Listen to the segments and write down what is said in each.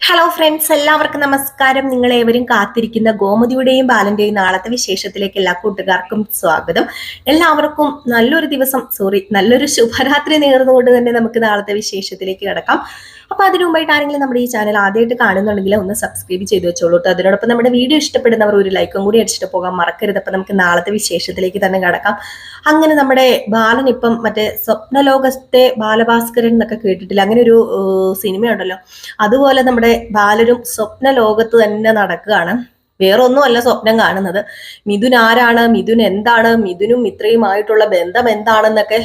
Hello friends എല്ലാവർക്കും നമസ്കാരം. നിങ്ങൾ ഏവരും കാത്തിരിക്കുന്ന ഗോമതിയുടെയും ബാലന്റെയും നാളത്തെ വിശേഷത്തിലേക്ക് എല്ലാ കൂട്ടുകാർക്കും സ്വാഗതം. എല്ലാവർക്കും നല്ലൊരു ദിവസം സോറി നല്ലൊരു ശുഭരാത്രി നേർന്നുകൊണ്ട് തന്നെ നമുക്ക് നാളത്തെ വിശേഷത്തിലേക്ക് കിടക്കാം. അപ്പൊ അതിനു മുമ്പായിട്ട് ആരെങ്കിലും നമ്മുടെ ഈ ചാനൽ ആദ്യമായിട്ട് കാണുന്നുണ്ടെങ്കിൽ ഒന്ന് സബ്സ്ക്രൈബ് ചെയ്ത് വെച്ചോളൂ കേട്ടോ അതിനോടൊപ്പം നമ്മുടെ വീഡിയോ ഇഷ്ടപ്പെടുന്നവർ ഒരു ലൈക്കും കൂടി അടിച്ചിട്ട് പോകാൻ മറക്കരുത്. അപ്പൊ നമുക്ക് നാളത്തെ വിശേഷത്തിലേക്ക് തന്നെ കടക്കാം. അങ്ങനെ നമ്മുടെ ബാലൻ ഇപ്പം മറ്റേ സ്വപ്നലോകത്തെ ബാലഭാസ്കരൻ എന്നൊക്കെ കേട്ടിട്ടില്ല? അങ്ങനെ ഒരു സിനിമയുണ്ടല്ലോ. അതുപോലെ നമ്മുടെ ബാലരും സ്വപ്ന ലോകത്ത് തന്നെ നടക്കുകയാണ്. വേറെ ഒന്നുമല്ല സ്വപ്നം കാണുന്നത്. മിഥുൻ ആരാണ്? മിഥുൻ എന്താണ്? മിഥുനും മിത്രയുമായിട്ടുള്ള ബന്ധം എന്താണെന്നൊക്കെ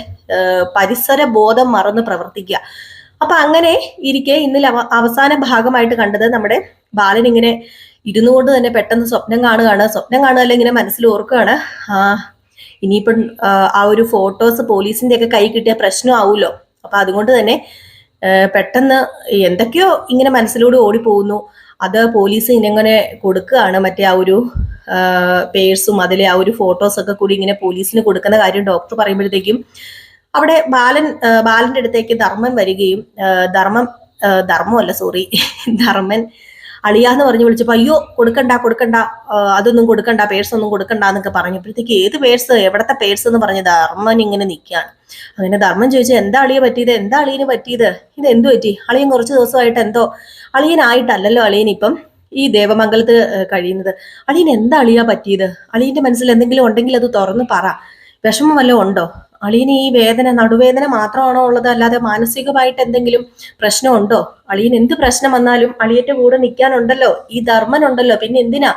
പരിസര ബോധം മറന്ന് പ്രവർത്തിക്കുക. അപ്പൊ അങ്ങനെ ഇരിക്കെ ഇന്നിൽ അവസാന ഭാഗമായിട്ട് കണ്ടത് നമ്മുടെ ബാലൻ ഇങ്ങനെ ഇരുന്നു കൊണ്ട് തന്നെ പെട്ടെന്ന് സ്വപ്നം കാണുകയാണ്. സ്വപ്നം കാണുകയല്ല ഇങ്ങനെ മനസ്സിൽ ഓർക്കുകയാണ്. ആ ഇനിയിപ്പം ആ, ഒരു ഫോട്ടോസ് പോലീസിന്റെ ഒക്കെ കൈ കിട്ടിയ പ്രശ്നമാവുമല്ലോ അപ്പൊ അതുകൊണ്ട് തന്നെ പെട്ടെന്ന് എന്തൊക്കെയോ ഇങ്ങനെ മനസ്സിലൂടെ ഓടിപ്പോകുന്നു. അത് പോലീസ് ഇങ്ങനെ കൊടുക്കുകയാണ്. മറ്റേ ആ ഒരു പേഴ്സും അതിലെ ആ ഒരു ഫോട്ടോസ് ഒക്കെ കൂടി ഇങ്ങനെ പോലീസിന് കൊടുക്കുന്ന കാര്യം ഡോക്ടർ പറയുമ്പോഴത്തേക്കും അവിടെ ബാലൻ ബാലന്റെ അടുത്തേക്ക് ധർമ്മൻ വരികയും ധർമ്മം ധർമ്മമല്ല സോറി ധർമ്മൻ അളിയാന്ന് പറഞ്ഞു വിളിച്ചപ്പോ അയ്യോ കൊടുക്കണ്ട കൊടുക്കണ്ട അതൊന്നും കൊടുക്കണ്ട പേഴ്സ് ഒന്നും കൊടുക്കണ്ട എന്നൊക്കെ പറഞ്ഞപ്പോഴത്തേക്ക് ഏത് പേഴ്സ് എവിടത്തെ പേഴ്സ് എന്ന് പറഞ്ഞ് ധർമ്മൻ ഇങ്ങനെ നിൽക്കുകയാണ്. അങ്ങനെ ധർമ്മൻ ചോദിച്ചു എന്താ അളിയെ പറ്റിയത്? എന്താ അളിയന് പറ്റിയത്? ഇത് എന്തു പറ്റി? അളിയൻ കുറച്ച് ദിവസമായിട്ട് എന്തോ അളിയനായിട്ടല്ലല്ലോ അളിയൻ ഇപ്പം ഈ ദേവമംഗലത്ത് കഴിയുന്നത്. അളിയൻ എന്താ അളിയാ പറ്റിയത്? അളിയന്റെ മനസ്സിൽ എന്തെങ്കിലും ഉണ്ടെങ്കിൽ അത് തുറന്ന് പറ. വിഷമം വല്ലതും ഉണ്ടോ? അളിയന് ഈ വേദന നടുവേദന മാത്രമാണോ ഉള്ളത്? അല്ലാതെ മാനസികമായിട്ട് എന്തെങ്കിലും പ്രശ്നമുണ്ടോ? അളിയൻ എന്ത് പ്രശ്നം വന്നാലും അളിയന്റെ കൂടെ നിൽക്കാനുണ്ടല്ലോ. ഈ ധർമ്മൻ ഉണ്ടല്ലോ പിന്നെ എന്തിനാ?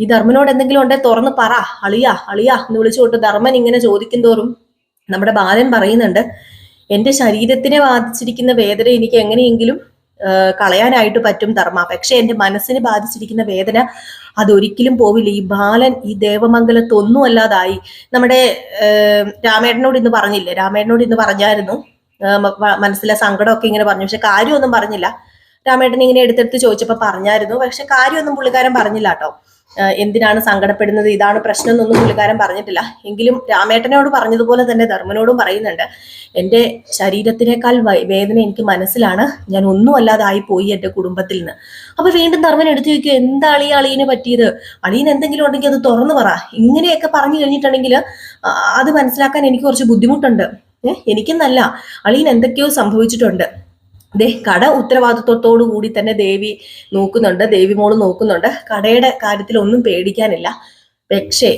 ഈ ധർമ്മനോട് എന്തെങ്കിലും ഉണ്ടെ തുറന്ന് പറ. അളിയാ അളിയാ എന്ന് വിളിച്ചുകൊണ്ട് ധർമ്മൻ ഇങ്ങനെ ചോദിക്കും തോറും നമ്മുടെ ബാലൻ പറയുന്നുണ്ട് എന്റെ ശരീരത്തിനെ ബാധിച്ചിരിക്കുന്ന വേദന എനിക്ക് എങ്ങനെയെങ്കിലും കളയാനായിട്ട് പറ്റും ധർമ്മ. പക്ഷെ എന്റെ മനസ്സിനെ ബാധിച്ചിരിക്കുന്ന വേദന അതൊരിക്കലും പോവില്ല. ഈ ബാലൻ ഈ ദേവമംഗലത്തൊന്നും അല്ലാതായി നമ്മുടെ ഏഹ്, രാമേട്ടനോട് ഇന്ന് പറഞ്ഞില്ലേ? രാമേട്ടനോട് ഇന്ന് പറഞ്ഞായിരുന്നു. മനസ്സിലെ സങ്കടമൊക്കെ ഇങ്ങനെ പറഞ്ഞു. പക്ഷെ കാര്യമൊന്നും പറഞ്ഞില്ല. രാമേട്ടൻ ഇങ്ങനെ എടുത്തെടുത്ത് ചോദിച്ചപ്പോൾ പറഞ്ഞായിരുന്നു. പക്ഷെ കാര്യമൊന്നും പുള്ളിക്കാരൻ പറഞ്ഞില്ല കേട്ടോ. എന്തിനാണ് സങ്കടപ്പെടുന്നത്? ഇതാണ് പ്രശ്നം എന്നൊന്നും പുള്ളിക്കാരൻ പറഞ്ഞിട്ടില്ല. എങ്കിലും രാമേട്ടനോട് പറഞ്ഞതുപോലെ തന്നെ ധർമ്മനോടും പറയുന്നുണ്ട്. എന്റെ ശരീരത്തിനേക്കാൾ വേദന എനിക്ക് മനസ്സിലാണ്. ഞാൻ ഒന്നും അല്ലാതായി പോയി എന്റെ കുടുംബത്തിൽ നിന്ന്. അപ്പൊ വീണ്ടും ധർമ്മൻ എടുത്തു ചോദിക്കുക എന്താ അളിയ അളിയനെ പറ്റിയത്? അളിയൻ എന്തെങ്കിലും ഉണ്ടെങ്കിൽ അത് തുറന്നു പറ. ഇങ്ങനെയൊക്കെ പറഞ്ഞു കഴിഞ്ഞിട്ടുണ്ടെങ്കിൽ അത് മനസ്സിലാക്കാൻ എനിക്ക് കുറച്ച് ബുദ്ധിമുട്ടുണ്ട്. എനിക്കെന്നല്ല. അളിയൻ എന്തൊക്കെയോ സംഭവിച്ചിട്ടുണ്ട്. കട ഉത്തരവാദിത്വത്തോടു കൂടി തന്നെ ദേവി നോക്കുന്നുണ്ട് ദേവി മോൾ നോക്കുന്നുണ്ട്. കടയുടെ കാര്യത്തിൽ ഒന്നും പേടിക്കാനില്ല. പക്ഷേ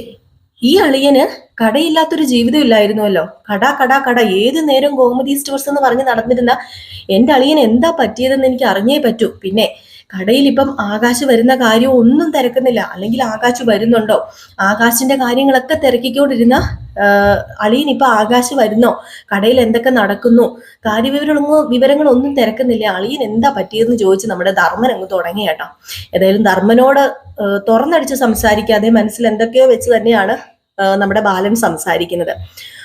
ഈ അളിയന് കടയില്ലാത്തൊരു ജീവിതം ഇല്ലായിരുന്നുവല്ലോ കട കട കട ഏത് നേരം ഗോമതി സ്റ്റോർസ് എന്ന് പറഞ്ഞ് നടന്നിരുന്ന എന്റെ അളിയൻ എന്താ പറ്റിയതെന്ന് എനിക്ക് അറിഞ്ഞേ പറ്റൂ. പിന്നെ കടയിൽ ഇപ്പം ആകാശ് വരുന്ന കാര്യം ഒന്നും തിരക്കുന്നില്ല. അല്ലെങ്കിൽ ആകാശ് വരുന്നുണ്ടോ? ആകാശിന്റെ കാര്യങ്ങളൊക്കെ തിരക്കിക്കൊണ്ടിരുന്ന അളിയൻ ഇപ്പൊ ആകാശ് വരുന്നോ? കടയിൽ എന്തൊക്കെ നടക്കുന്നു? കാര്യവിവരങ്ങളൊന്നും വിവരങ്ങളൊന്നും തിരക്കുന്നില്ല. അളിയൻ എന്താ പറ്റിയതെന്ന് ചോദിച്ച് നമ്മുടെ ധർമ്മൻ അങ്ങ് തുടങ്ങി കേട്ടോ. ഏതായാലും ധർമ്മനോട് തുറന്നടിച്ച് സംസാരിക്കാതെ മനസ്സിൽ എന്തൊക്കെയോ വെച്ച് തന്നെയാണ് നമ്മുടെ ബാലൻ സംസാരിക്കുന്നത്.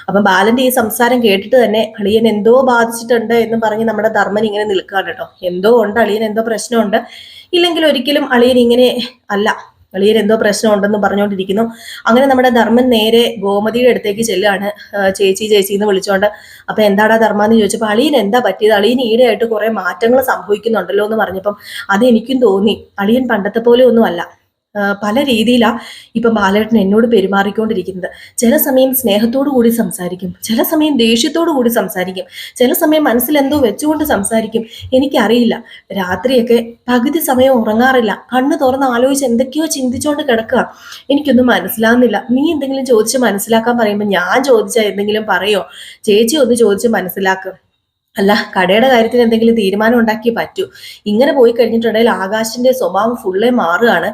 അപ്പം ബാലന്റെ ഈ സംസാരം കേട്ടിട്ട് തന്നെ അളിയൻ എന്തോ ബാധിച്ചിട്ടുണ്ട് എന്ന് പറഞ്ഞ് നമ്മുടെ ധർമ്മൻ ഇങ്ങനെ നിൽക്കാണ് കേട്ടോ. എന്തോ ഉണ്ട് അളിയൻ എന്തോ പ്രശ്നമുണ്ട്. ഇല്ലെങ്കിൽ ഒരിക്കലും അളിയൻ ഇങ്ങനെ അല്ല. അളിയൻ എന്തോ പ്രശ്നമുണ്ടെന്ന് പറഞ്ഞുകൊണ്ടിരിക്കുന്നു. അങ്ങനെ നമ്മുടെ ധർമ്മൻ നേരെ ഗോമതിയുടെ അടുത്തേക്ക് ചെല്ലുകയാണ്. ചേച്ചി ചേച്ചി എന്ന് വിളിച്ചുകൊണ്ട് അപ്പൊ എന്താടാ ധർമ്മ? എന്ന് ചോദിച്ചപ്പോൾ അളിയൻ എന്താ പറ്റിയത്? അളിയൻ ഈടെയായിട്ട് കുറെ മാറ്റങ്ങൾ സംഭവിക്കുന്നുണ്ടല്ലോ എന്ന് പറഞ്ഞപ്പം അത് എനിക്കും തോന്നി. അളിയൻ പണ്ടത്തെ പോലെ ഒന്നും അല്ല പല രീതിയിലാണ് ഇപ്പം ബാലേട്ടൻ എന്നോട് പെരുമാറിക്കൊണ്ടിരിക്കുന്നത്. ചില സമയം സ്നേഹത്തോടു കൂടി സംസാരിക്കും. ചില സമയം ദേഷ്യത്തോടു കൂടി സംസാരിക്കും. ചില സമയം മനസ്സിലെന്തോ വെച്ചുകൊണ്ട് സംസാരിക്കും. എനിക്കറിയില്ല. രാത്രിയൊക്കെ പകുതി സമയം ഉറങ്ങാറില്ല. കണ്ണ് തുറന്ന് ആലോചിച്ച് എന്തൊക്കെയോ ചിന്തിച്ചുകൊണ്ട് കിടക്കുക എനിക്കൊന്നും മനസ്സിലാകുന്നില്ല നീ എന്തെങ്കിലും ചോദിച്ച് മനസ്സിലാക്കാൻ പറയുമ്പോൾ ഞാൻ ചോദിച്ചാൽ എന്തെങ്കിലും പറയോ? ചേച്ചി ഒന്ന് ചോദിച്ച് മനസ്സിലാക്കുക അല്ല കടയുടെ കാര്യത്തിൽ എന്തെങ്കിലും തീരുമാനം ഉണ്ടാക്കിയേ പറ്റൂ. ഇങ്ങനെ പോയി കഴിഞ്ഞിട്ടുണ്ടെങ്കിൽ ആകാശിന്റെ സ്വഭാവം ഫുള്ളേ മാറുകയാണ്.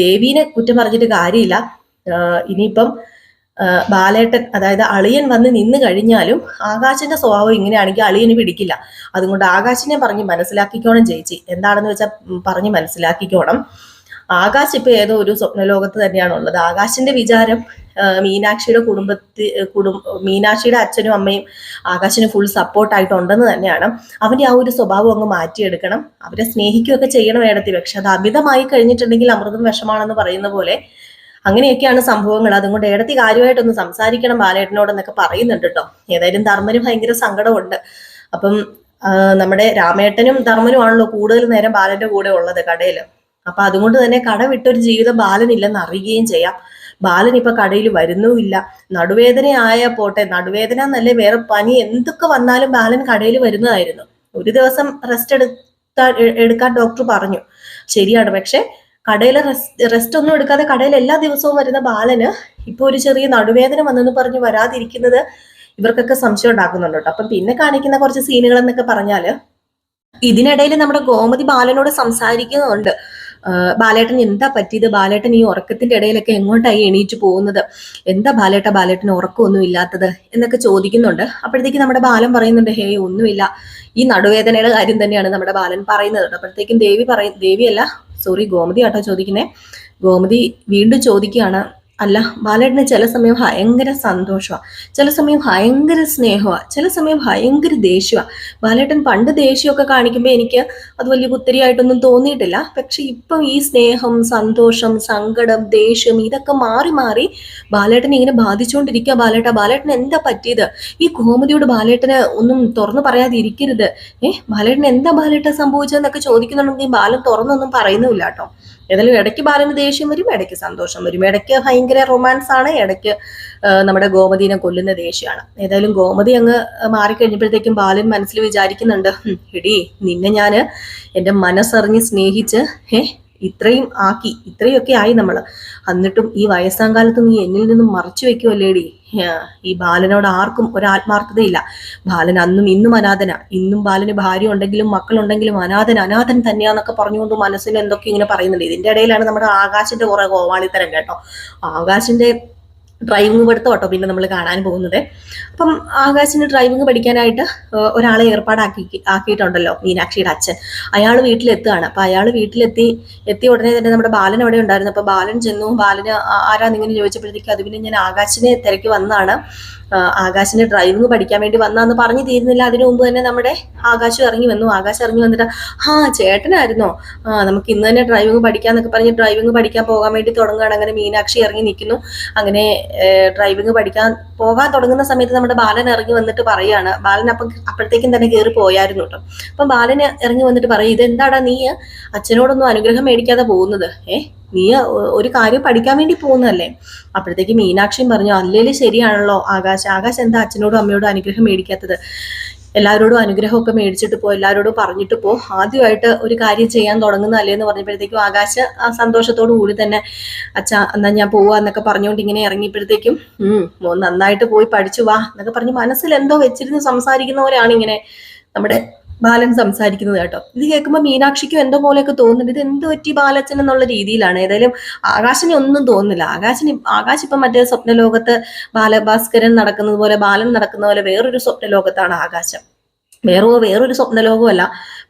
ദേവീനെ കുറ്റം പറഞ്ഞിട്ട് കാര്യമില്ല. ഇനിയിപ്പം ബാലേട്ടൻ അതായത് അളിയൻ വന്ന് നിന്ന് കഴിഞ്ഞാലും ആകാശിന്റെ സ്വഭാവം ഇങ്ങനെയാണെങ്കിൽ അളിയന് പിടിക്കില്ല. അതുകൊണ്ട് ആകാശിനെ പറഞ്ഞ് മനസ്സിലാക്കിക്കോണം ചേച്ചി. എന്താണെന്ന് വെച്ചാൽ പറഞ്ഞ് മനസ്സിലാക്കിക്കോണം. ആകാശ് ഇപ്പൊ ഏതോ ഒരു സ്വപ്നലോകത്ത് തന്നെയാണ് ഉള്ളത് ആകാശിന്റെ വിചാരം മീനാക്ഷിയുടെ കുടുംബത്തിൽ കുടും മീനാക്ഷിയുടെ അച്ഛനും അമ്മയും ആകാശിന് ഫുൾ സപ്പോർട്ടായിട്ടുണ്ടെന്ന് തന്നെയാണ്. അവന്റെ ആ ഒരു സ്വഭാവം അങ്ങ് മാറ്റിയെടുക്കണം. അവരെ സ്നേഹിക്കുകയൊക്കെ ചെയ്യണം വേടത്തി പക്ഷെ അത് അമിതമായി കഴിഞ്ഞിട്ടുണ്ടെങ്കിൽ അമൃതം വിഷമാണെന്ന് പറയുന്ന പോലെ അങ്ങനെയൊക്കെയാണ് സംഭവങ്ങൾ. അതുകൊണ്ട് ഏടത്തി കാര്യമായിട്ടൊന്ന് സംസാരിക്കണം ബാലേട്ടനോട് എന്നൊക്കെ പറയുന്നുണ്ട് കേട്ടോ. ഏതായാലും ധർമ്മന് ഭയങ്കര സങ്കടമുണ്ട്. അപ്പം നമ്മുടെ രാമേട്ടനും ധർമ്മനും ആണല്ലോ കൂടുതൽ നേരം ബാലന്റെ കൂടെ ഉള്ളത് കടയിൽ അപ്പൊ അതുകൊണ്ട് തന്നെ കട വിട്ടൊരു ജീവിതം ബാലനില്ലെന്ന് അറിയുകയും ചെയ്യാം. ബാലൻ ഇപ്പൊ കടയിൽ വരുന്നുമില്ല. നടുവേദനയായ പോട്ടെ. നടുവേദന എന്നല്ലേ വേറെ പനി. എന്തൊക്കെ വന്നാലും ബാലൻ കടയിൽ വരുന്നതായിരുന്നു. ഒരു ദിവസം റെസ്റ്റ് എടുത്താ എടുക്കാൻ ഡോക്ടർ പറഞ്ഞു. ശരിയാണ്. പക്ഷെ കടയിൽ റെസ്റ്റ് റെസ്റ്റ് ഒന്നും എടുക്കാതെ കടയിൽ എല്ലാ ദിവസവും വരുന്ന ബാലന് ഇപ്പൊ ഒരു ചെറിയ നടുവേദന വന്നെന്ന് പറഞ്ഞ് വരാതിരിക്കുന്നത് ഇവർക്കൊക്കെ സംശയം ഉണ്ടാക്കുന്നുണ്ട് അപ്പം പിന്നെ കാണിക്കുന്ന കുറച്ച് സീനുകൾ എന്നൊക്കെ പറഞ്ഞാൽ ഇതിനിടയിൽ നമ്മുടെ ഗോമതി ബാലനോട് സംസാരിക്കുന്നുണ്ട്. ബാലേട്ടൻ എന്താ പറ്റിയത്? ബാലേട്ടൻ ഈ ഉറക്കത്തിന്റെ ഇടയിലൊക്കെ എങ്ങോട്ടായി എണീറ്റ് പോകുന്നത്? എന്താ ബാലേട്ട ബാലേട്ടന് ഉറക്കമൊന്നും ഇല്ലാത്തത്? എന്നൊക്കെ ചോദിക്കുന്നുണ്ട്. അപ്പോഴത്തേക്ക് നമ്മുടെ ബാലൻ പറയുന്നുണ്ട് ഹേ ഒന്നുമില്ല. ഈ നടുവേദനയുടെ കാര്യം തന്നെയാണ് നമ്മുടെ ബാലൻ പറയുന്നത്. അപ്പോഴത്തേക്കും ദേവി പറയും ദേവിയല്ല സോറി ഗോമതി ആട്ടോ ചോദിക്കുന്നേ. ഗോമതി വീണ്ടും ചോദിക്കുകയാണ് അല്ല ബാലേട്ടന് ചില സമയം ഭയങ്കര സന്തോഷമാണ് ചില സമയം ഭയങ്കര സ്നേഹമാണ് ചില സമയം ഭയങ്കര ദേഷ്യമാണ് ബാലേട്ടൻ പണ്ട് ദേഷ്യമൊക്കെ കാണിക്കുമ്പോൾ എനിക്ക് അത് വലിയ കുത്തിരിയായിട്ടൊന്നും തോന്നിയിട്ടില്ല. പക്ഷെ ഇപ്പം ഈ സ്നേഹം സന്തോഷം സങ്കടം ദേഷ്യം ഇതൊക്കെ മാറി മാറി ബാലേട്ടനെ ഇങ്ങനെ ബാധിച്ചുകൊണ്ടിരിക്കുക ബാലേട്ട. ബാലേട്ടന് എന്താ പറ്റിയത്? ഈ കോമതിയോട് ബാലേട്ടന് ഒന്നും തുറന്നു പറയാതിരിക്കരുത് ഏഹ് ബാലേട്ടന് എന്താ ബാലേട്ട സംഭവിച്ചതെന്നൊക്കെ ചോദിക്കുന്നുണ്ടെങ്കിൽ ബാലൻ തുറന്നൊന്നും പറയുന്നുമില്ല കേട്ടോ ഏതായാലും ഇടയ്ക്ക് ബാലന് ദേഷ്യം വരും ഇടയ്ക്ക് സന്തോഷം വരും. ഇടയ്ക്ക് ഭയങ്കര റൊമാൻസ് ആണ് ഇടയ്ക്ക് നമ്മുടെ ഗോമതിനെ കൊല്ലുന്ന ദേഷ്യമാണ്. ഏതായാലും ഗോമതി അങ്ങ് മാറിക്കഴിഞ്ഞപ്പോഴത്തേക്കും ബാലൻ മനസ്സിൽ വിചാരിക്കുന്നുണ്ട് "ഹും, എടീ നിന്നെ ഞാൻ എന്റെ മനസ്സറിഞ്ഞ് സ്നേഹിച്ച് ഏ ഇത്രയും ആക്കി ഇത്രയൊക്കെ ആയി നമ്മൾ എന്നിട്ടും ഈ വയസ്സാം കാലത്ത് നീ എന്നിൽ നിന്നും മറച്ചു വെക്കുമല്ലേടി ഈ ബാലനോട് ആർക്കും ഒരു ആത്മാർത്ഥതയില്ല ബാലൻ അന്നും ഇന്നും അനാഥന. ഇന്നും ബാലന് ഭാര്യ ഉണ്ടെങ്കിലും മക്കളുണ്ടെങ്കിലും അനാഥൻ അനാഥൻ തന്നെയാന്നൊക്കെ പറഞ്ഞുകൊണ്ട് മനസ്സിൽ എന്തൊക്കെ ഇങ്ങനെ പറയുന്നുണ്ട്. ഇതിന്റെ ഇടയിലാണ് നമ്മുടെ ആകാശിന്റെ കുറെ ഗോവാളിത്തരം കേട്ടോ. ആകാശിന്റെ ഡ്രൈവിംഗ് പഠിത്തം കേട്ടോ പിന്നെ നമ്മൾ കാണാൻ പോകുന്നത്. അപ്പം ആകാശിന് ഡ്രൈവിംഗ് പഠിക്കാനായിട്ട് ഒരാളെ ഏർപ്പാടാക്കി ആക്കിയിട്ടുണ്ടല്ലോ മീനാക്ഷിയുടെ അച്ഛൻ. അയാൾ വീട്ടിലെത്തുകയാണ്. അപ്പം അയാൾ വീട്ടിലെത്തി എത്തിയ ഉടനെ തന്നെ നമ്മുടെ ബാലൻ അവിടെ ഉണ്ടായിരുന്നു. അപ്പം ബാലൻ ചെന്നു ബാലന് ആരാന്നിങ്ങനെ ചോദിച്ചപ്പോഴത്തേക്ക് അത് പിന്നെ ഞാൻ ആകാശിനെ തിരക്കി വന്നതാണ്. ആകാശിന് ഡ്രൈവിംഗ് പഠിക്കാൻ വേണ്ടി വന്നാന്ന് പറഞ്ഞു തീരുന്നില്ല. അതിനു മുമ്പ് തന്നെ നമ്മുടെ ആകാശം ഇറങ്ങി വന്നു. ആകാശം ഇറങ്ങി വന്നിട്ട് ആ ചേട്ടനായിരുന്നോ? ആ നമുക്ക് ഇന്ന് തന്നെ ഡ്രൈവിംഗ് പഠിക്കാന്നൊക്കെ പറഞ്ഞ് ഡ്രൈവിംഗ് പഠിക്കാൻ പോകാൻ വേണ്ടി തുടങ്ങുകയാണ്. അങ്ങനെ മീനാക്ഷി ഇറങ്ങി നിൽക്കുന്നു. അങ്ങനെ ഡ്രൈവിംഗ് പഠിക്കാൻ പോകാൻ തുടങ്ങുന്ന സമയത്ത് നമ്മുടെ ബാലൻ ഇറങ്ങി വന്നിട്ട് പറയാണ്. ബാലൻ അപ്പം അപ്പോഴത്തേക്കും തന്നെ കയറി പോയായിരുന്നു കേട്ടോ. അപ്പം ബാലന് ഇറങ്ങി വന്നിട്ട് പറയും ഇതെന്താടാ നീ അച്ഛനോടൊന്നും അനുഗ്രഹം മേടിക്കാതെ പോകുന്നത്? ഏ നീ ഒരു കാര്യം പഠിക്കാൻ വേണ്ടി പോകുന്നതല്ലേ? അപ്പോഴത്തേക്ക് മീനാക്ഷിയും പറഞ്ഞു അല്ലേലും ശരിയാണല്ലോ. ആകാശ് ആകാശ് എന്താ അച്ഛനോടും അമ്മയോടും അനുഗ്രഹം മേടിക്കാത്തത്? എല്ലാവരോടും അനുഗ്രഹമൊക്കെ മേടിച്ചിട്ട് പോ എല്ലാവരോടും പറഞ്ഞിട്ട് പോ. ആദ്യമായിട്ട് ഒരു കാര്യം ചെയ്യാൻ തുടങ്ങുന്നതല്ലേ എന്ന് പറഞ്ഞപ്പോഴത്തേക്കും ആകാശ ആ സന്തോഷത്തോടു കൂടി തന്നെ അച്ഛാ എന്നാ ഞാൻ പോവാ എന്നൊക്കെ പറഞ്ഞുകൊണ്ട് ഇങ്ങനെ ഇറങ്ങിയപ്പോഴത്തേക്കും നന്നായിട്ട് പോയി പഠിച്ചു വാ എന്നൊക്കെ പറഞ്ഞ് മനസ്സിൽ എന്തോ വെച്ചിരുന്ന് സംസാരിക്കുന്നവരാണ് ഇങ്ങനെ നമ്മുടെ ബാലൻ സംസാരിക്കുന്നത് കേട്ടോ. ഇത് കേൾക്കുമ്പോൾ മീനാക്ഷിക്കും എന്തോ പോലെയൊക്കെ തോന്നുന്നുണ്ട്. ഇത് എന്ത് പറ്റി ബാലച്ചൻ എന്നുള്ള രീതിയിലാണ്. ഏതായാലും ആകാശിനെ ഒന്നും തോന്നുന്നില്ല. ആകാശിന് ആകാശ് ഇപ്പം മറ്റേ സ്വപ്നലോകത്ത് ബാലഭാസ്കരൻ നടക്കുന്നത് പോലെ ബാലൻ നടക്കുന്ന പോലെ വേറൊരു സ്വപ്നലോകത്താണ് ആകാശം. വേറോ വേറൊരു സ്വപ്നലോകമല്ല.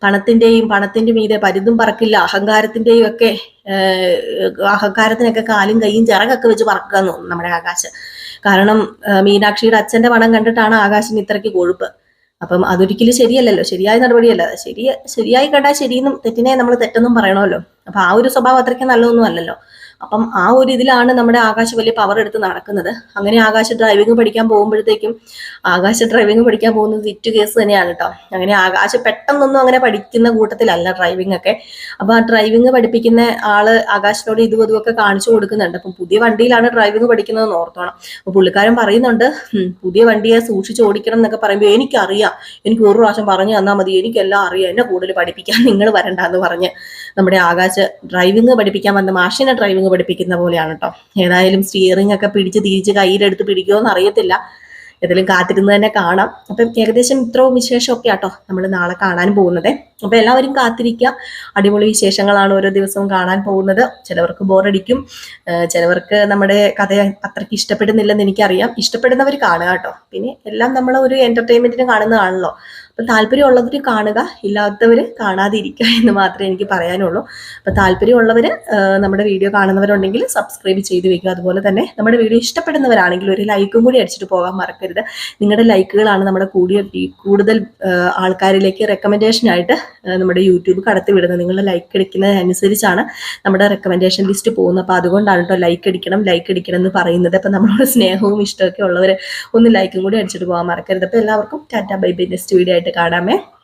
പണത്തിന്റെയും പണത്തിന്റെ മീതെ പരിതും പറക്കില്ല അഹങ്കാരത്തിന്റെയും ഒക്കെ അഹങ്കാരത്തിനൊക്കെ കാലും കൈയും ചിറകൊക്കെ വെച്ച് പറക്കുക എന്ന് തോന്നുന്നു നമ്മുടെ ആകാശ്. കാരണം മീനാക്ഷിയുടെ അച്ഛന്റെ പണം കണ്ടിട്ടാണ് ആകാശിന് ഇത്രയ്ക്ക് കൊഴുപ്പ്. അപ്പം അതൊരിക്കലും ശരിയല്ലല്ലോ. ശരിയായ നടപടിയല്ല. ശരി ശരിയായി കണ്ടാൽ ശരിയെന്നും തെറ്റിനെ നമ്മൾ തെറ്റെന്നും പറയണമല്ലോ. അപ്പൊ ആ ഒരു സ്വഭാവം അത്രയ്ക്ക് നല്ലതൊന്നും അല്ലല്ലോ. അപ്പം ആ ഒരു ഇതിലാണ് നമ്മുടെ ആകാശ വലിയ പവർ എടുത്ത് നടക്കുന്നത്. അങ്ങനെ ആകാശ ഡ്രൈവിംഗ് പഠിക്കാൻ പോകുമ്പോഴത്തേക്കും ആകാശ ഡ്രൈവിംഗ് പഠിക്കാൻ പോകുന്നത് വിറ്റ് കേസ് തന്നെയാണ് കേട്ടോ അങ്ങനെ ആകാശ പെട്ടെന്നൊന്നും അങ്ങനെ പഠിക്കുന്ന കൂട്ടത്തിലല്ല ഡ്രൈവിംഗ് ഒക്കെ. അപ്പൊ ആ ഡ്രൈവിംഗ് പഠിപ്പിക്കുന്ന ആൾ ആകാശിനോട് ഇതും ഇതും ഒക്കെ കാണിച്ചു കൊടുക്കുന്നുണ്ട്. അപ്പം പുതിയ വണ്ടിയിലാണ് ഡ്രൈവിംഗ് പഠിക്കുന്നതെന്ന് ഓർത്തോണം. അപ്പൊ പുള്ളിക്കാരൻ പറയുന്നുണ്ട് പുതിയ വണ്ടിയെ സൂക്ഷിച്ച് ഓടിക്കണം എന്നൊക്കെ പറയുമ്പോൾ എനിക്കറിയാം. എനിക്ക് ഒരു പ്രാവശ്യം പറഞ്ഞു തന്നാൽ മതി. എനിക്കെല്ലാം അറിയാം. എന്നെ കൂടുതൽ പഠിപ്പിക്കാൻ നിങ്ങൾ വരണ്ടെന്ന് പറഞ്ഞ്. നമ്മുടെ ആകാശ് ഡ്രൈവിംഗ് പഠിപ്പിക്കാൻ വന്ന മാഷിനെ ഡ്രൈവിംഗ് പഠിപ്പിക്കുന്ന പോലെയാണ് കേട്ടോ ഏതായാലും സ്റ്റിയറിംഗ് ഒക്കെ പിടിച്ച് തിരിച്ച് കയ്യിലെടുത്ത് പിടിക്കുമോ എന്ന് അറിയത്തില്ല ഏതായാലും കാത്തിരുന്ന് തന്നെ കാണാം. അപ്പം ഏകദേശം ഇത്രയും വിശേഷമൊക്കെ ആട്ടോ നമ്മൾ നാളെ കാണാൻ പോകുന്നത്. അപ്പം എല്ലാവരും കാത്തിരിക്കുക അടിപൊളി വിശേഷങ്ങളാണ് ഓരോ ദിവസവും കാണാൻ പോകുന്നത്. ചിലവർക്ക് ബോറടിക്കും. ചിലവർക്ക് നമ്മുടെ കഥ അത്രയ്ക്ക് ഇഷ്ടപ്പെടുന്നില്ലെന്ന് എനിക്കറിയാം. ഇഷ്ടപ്പെടുന്നവർ കാണുക കേട്ടോ പിന്നെ എല്ലാം നമ്മൾ ഒരു എന്റർടൈൻമെന്റിന് കാണുന്നതാണല്ലോ. അപ്പം താല്പര്യമുള്ളവർ കാണുക ഇല്ലാത്തവർ കാണാതിരിക്കുക എന്ന് മാത്രമേ എനിക്ക് പറയാനുള്ളൂ. അപ്പം താല്പര്യമുള്ളവർ നമ്മുടെ വീഡിയോ കാണുന്നവരുണ്ടെങ്കിൽ സബ്സ്ക്രൈബ് ചെയ്ത് വെക്കുക. അതുപോലെ തന്നെ നമ്മുടെ വീഡിയോ ഇഷ്ടപ്പെടുന്നവരാണെങ്കിൽ ഒരു ലൈക്കും കൂടി അടിച്ചിട്ട് പോകാൻ മറക്കരുത്. നിങ്ങളുടെ ലൈക്കുകളാണ് നമ്മുടെ കൂടിയ കൂടുതൽ ആൾക്കാരിലേക്ക് റെക്കമെൻഡേഷനായിട്ട് നമ്മുടെ യൂട്യൂബ് കടത്തിവിടുന്നത് നിങ്ങൾ ലൈക്ക് അടിക്കുന്നതനുസരിച്ചാണ് നമ്മുടെ റെക്കമെൻഡേഷൻ ലിസ്റ്റ് പോകുന്നത്. അപ്പോൾ അതുകൊണ്ടാണ് കേട്ടോ ലൈക്ക് അടിക്കണം ലൈക്ക് അടിക്കണം എന്ന് പറയുന്നത്. അപ്പം നമ്മളോട് സ്നേഹവും ഇഷ്ടമൊക്കെ ഉള്ളവർ ഒന്ന് ലൈക്കും കൂടി അടിച്ചിട്ട് പോകാൻ മറക്കരുത്. അപ്പോൾ എല്ലാവർക്കും tata bye bye. Next video ആയിട്ട് टिकाड़ा में।